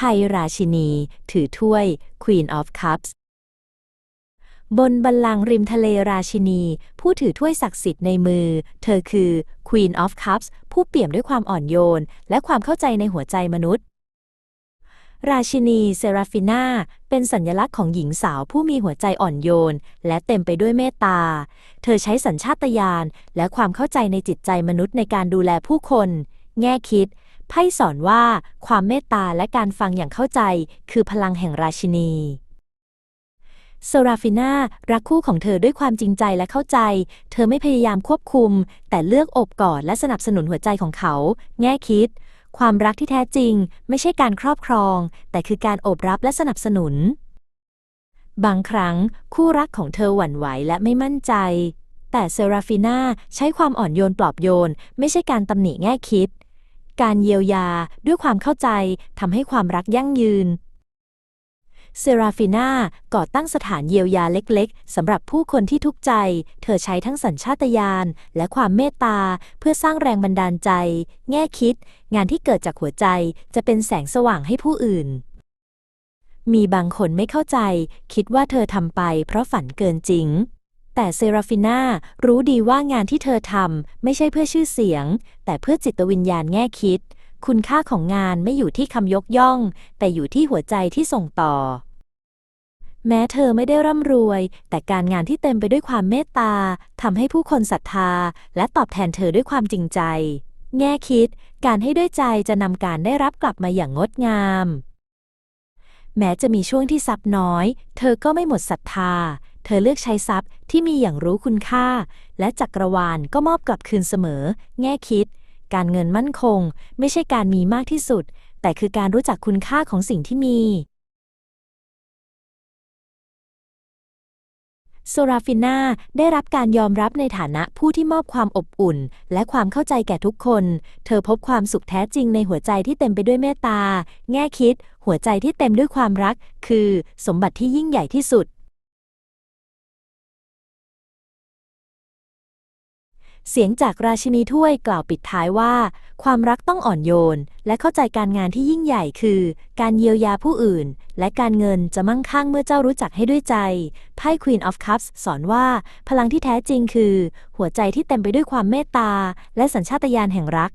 ภัยราชินี ถือถ้วย Queen of Cups บนบัลลังก์ริมทะเลราชินี ผู้ถือถ้วยศักดิ์สิทธิ์ในมือ เธอคือ Queen of Cups ผู้เปี่ยมด้วยความอ่อนโยน และความเข้าใจในหัวใจมนุษย์ ราชินีเซราฟิน่าเป็นสัญลักษณ์ของหญิงสาวผู้มีหัวใจอ่อนโยน และเต็มไปด้วยเมตตา เธอใช้สัญชาตญาณและความเข้าใจในจิตใจมนุษย์ในการดูแลผู้คน แง่คิด ไพ่สอนว่าความเมตตาและการฟังอย่างเข้าใจ คือพลังแห่งราชินีเซราฟิน่ารักคู่ของเธอด้วยความจริงใจและเข้าใจ เธอไม่พยายามควบคุม แต่เลือกอบกอดและสนับสนุนหัวใจของเขา แง่คิด ความรักที่แท้จริง ไม่ใช่การครอบครอง แต่คือการโอบรับและสนับสนุน บางครั้ง คู่รักของเธอหวั่นไหวและไม่มั่นใจ แต่เซราฟิน่าใช้ความอ่อนโยนปลอบโยน ไม่ใช่การตำหนิแง่คิด การเยียวยาด้วยความเข้าใจทำให้ความรักยั่งยืน เซราฟิน่าก่อตั้งสถานเยียวยาเล็กๆสำหรับผู้คนที่ทุกข์ใจ เธอใช้ทั้งสัญชาตญาณและความเมตตา เพื่อสร้างแรงบันดาลใจ แง่คิด งานที่เกิดจากหัวใจจะเป็นแสงสว่างให้ผู้อื่นมีบางคนไม่เข้าใจ คิดว่าเธอทำไปเพราะฝันเกินจริง แต่เซราฟิน่ารู้ดีว่างานที่เธอทำไม่ใช่เพื่อชื่อเสียง แต่เพื่อจิตวิญญาณแง่คิด คุณค่าของงานไม่อยู่ที่คำยกย่อง แต่อยู่ที่หัวใจที่ส่งต่อ แม้เธอไม่ได้ร่ำรวย แต่การงานที่เต็มไปด้วยความเมตตาทำให้ผู้คนศรัทธา และตอบแทนเธอด้วยความจริงใจ แง่คิด การให้ด้วยใจจะนำการได้รับกลับมาอย่างงดงามแม้จะมีช่วงที่ทรัพย์น้อย เธอก็ไม่หมดศรัทธา เธอเลือกใช้ทรัพย์ ที่มีอย่างรู้คุณค่า และจักรวาลก็มอบกลับคืนเสมอ แง่คิด การเงินมั่นคง ไม่ใช่การมีมากที่สุด แต่คือการรู้จักคุณค่าของสิ่งที่มีโซราฟิน่าได้รับการยอมรับในฐานะผู้ที่มอบความอบอุ่น และความเข้าใจแก่ทุกคน เธอพบความสุขแท้จริงในหัวใจที่เต็มไปด้วยเมตตา แง่คิด หัวใจที่เต็มด้วยความรัก คือ สมบัติที่ยิ่งใหญ่ที่สุด เสียงจากราชินีถ้วยกล่าวปิดท้ายว่า ความรักต้องอ่อนโยน และเข้าใจการงานที่ยิ่งใหญ่คือ การเยียวยาผู้อื่น และการเงินจะมั่งคั่งเมื่อเจ้ารู้จักให้ด้วยใจไพ่ Queen of Cups สอนว่า พลังที่แท้จริงคือ หัวใจที่เต็มไปด้วยความเมตตา และสัญชาตญาณแห่งรัก